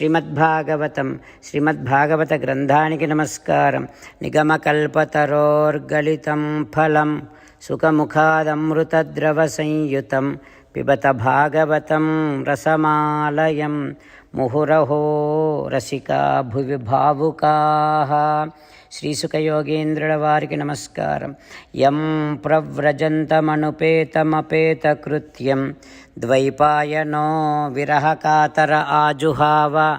श्रीमद्भागवत श्रीमद्भागवतं श्रीमद्भागवतग्रन्थानिकि नमस्कारं निगमकल्पतरोर्गलितं फलं सुखमुखादमृतद्रवसंयुतं पिबत भागवतं रसमालयं ముహురహో రసికా భువి భావుకా. శ్రీసుఖయోగేంద్రుల వారికి నమస్కారం. యం ప్రవ్రజంతమనుపేతమపేతకృత్యం. ద్వైపాయనో విరహకాతర ఆజుహావ.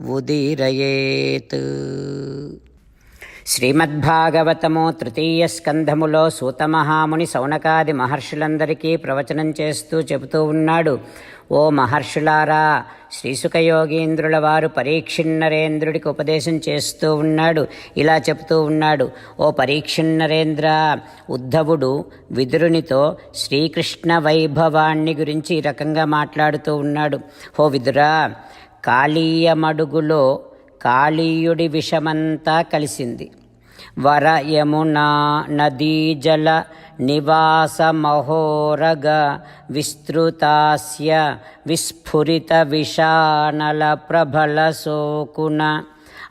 ఉదీరయేత్. శ్రీమద్భాగవతము తృతీయ స్కంధములో సూతమహాముని సౌనకాది మహర్షులందరికీ ప్రవచనం చేస్తూ చెబుతూ ఉన్నాడు. ఓ మహర్షులారా శ్రీసుఖయోగీంద్రుల వారు పరీక్షిన్నరేంద్రుడికి ఉపదేశం చేస్తూ ఉన్నాడు. ఇలా చెబుతూ ఉన్నాడు. ఓ పరీక్షిన్నరేంద్ర ఉద్ధవుడు విదురునితో శ్రీకృష్ణ వైభవాన్ని గురించి ఈ రకంగా మాట్లాడుతూ ఉన్నాడు. ఓ విదురా కాళీయమడుగులో కాళీయుడి విషమంతా కలిసింది. వర యమునా నదీ జల నివాస మహోరగ విస్తృతాస్య విస్ఫురిత విషానల ప్రభల సోకున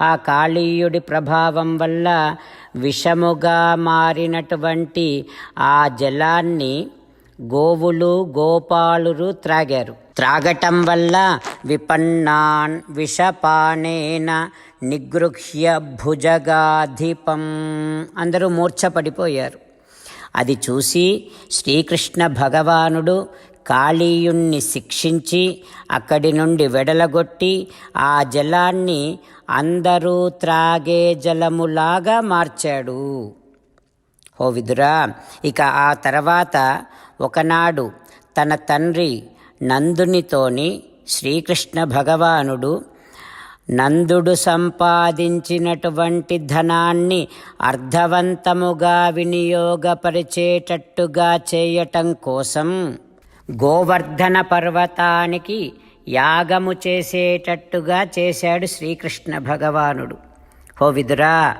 ఆ కాళీయుడి ప్రభావం వల్ల విషముగా మారినటువంటి ఆ జలాన్ని గోవులు గోపాలురు త్రాగారు. త్రాగటం వల్ల విపన్నాన్ విషపానేన నిగృహ్య భుజగాధిపం. అందరూ మూర్ఛపడిపోయారు. అది చూసి శ్రీకృష్ణ భగవానుడు కాళీయుణ్ణి శిక్షించి అక్కడి నుండి వెడలగొట్టి ఆ జలాన్ని అందరూ త్రాగే జలములాగా మార్చాడు. ఓ విదురా ఇక ఆ తర్వాత ఒకనాడు తన తండ్రి నందునితోని శ్రీకృష్ణ భగవానుడు నందుడు సంపాదించినటువంటి ధనాన్ని అర్థవంతముగా వినియోగపరిచేటట్టుగా చేయటం కోసం గోవర్ధన పర్వతానికి యాగము చేసేటట్టుగా చేశాడు శ్రీకృష్ణ భగవానుడు. హో విదురా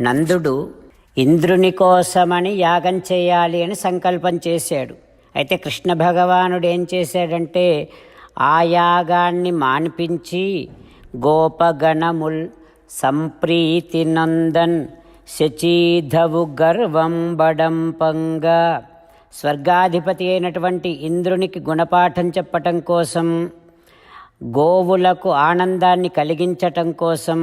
నందుడు ఇంద్రుని కోసమని యాగం చేయాలి అని సంకల్పం చేశాడు. అయితే కృష్ణ భగవానుడు ఏం చేశాడంటే ఆ యాగాన్ని మాన్పించి గోపగణముల్ సంప్రీతి నందన్ శచీధవు గర్వం బడంపంగా స్వర్గాధిపతి అయినటువంటి ఇంద్రునికి గుణపాఠం చెప్పటం కోసం గోవులకు ఆనందాన్ని కలిగించటం కోసం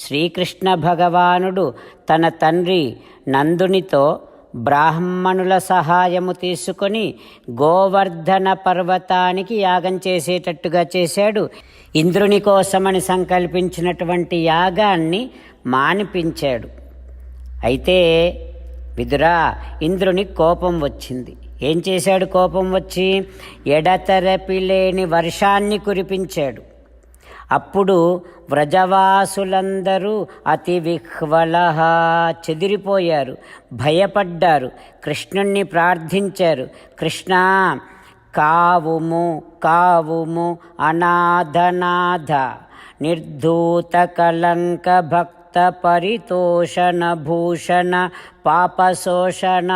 శ్రీకృష్ణ భగవానుడు తన తండ్రి నందునితో బ్రాహ్మణుల సహాయము తీసుకొని గోవర్ధన పర్వతానికి యాగం చేసేటట్టుగా చేశాడు. ఇంద్రుని కోసమని సంకల్పించినటువంటి యాగాన్ని మానిపించాడు. అయితే విదురా ఇంద్రుని కోపం వచ్చింది. ఏం చేశాడు కోపం వచ్చి? ఎడతెరపి లేని వర్షాన్ని కురిపించాడు. అప్పుడు వ్రజవాసులందరూ అతి విహ్వల చెదిరిపోయారు భయపడ్డారు కృష్ణుణ్ణి ప్రార్థించారు కృష్ణ కావుము కావుము అనాథనాథ నిర్ధూత కలంక భక్త పరితోషణ భూషణ పాపశోషణ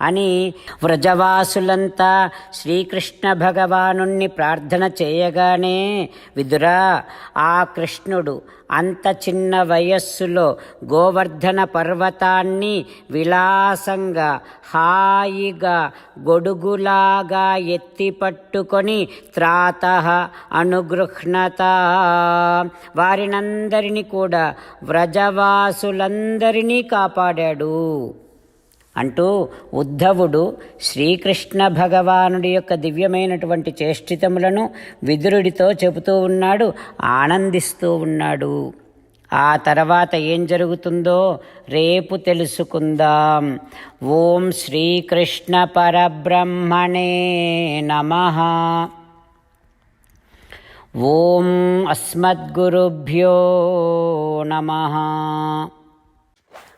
అని వ్రజవాసులంతా శ్రీకృష్ణ భగవానుణ్ణి ప్రార్థన చేయగానే విదురా ఆ కృష్ణుడు అంత చిన్న వయస్సులో గోవర్ధన పర్వతాన్ని విలాసంగా హాయిగా గొడుగులాగా ఎత్తి పట్టుకొని త్రాత అనుగృహ్ణత. వారినందరినీ కూడా వ్రజవాసులందరినీ కా కాపాడాడు. అంటూ ఉద్ధవుడు శ్రీకృష్ణ భగవానుడి యొక్క దివ్యమైనటువంటి చేష్టితములను విదురుడితో చెబుతూ ఉన్నాడు ఆనందిస్తూ ఉన్నాడు. ఆ తర్వాత ఏం జరుగుతుందో రేపు తెలుసుకుందాం. ఓం శ్రీకృష్ణ పరబ్రహ్మణే నమ. ఓం అస్మద్గురుభ్యో నమ.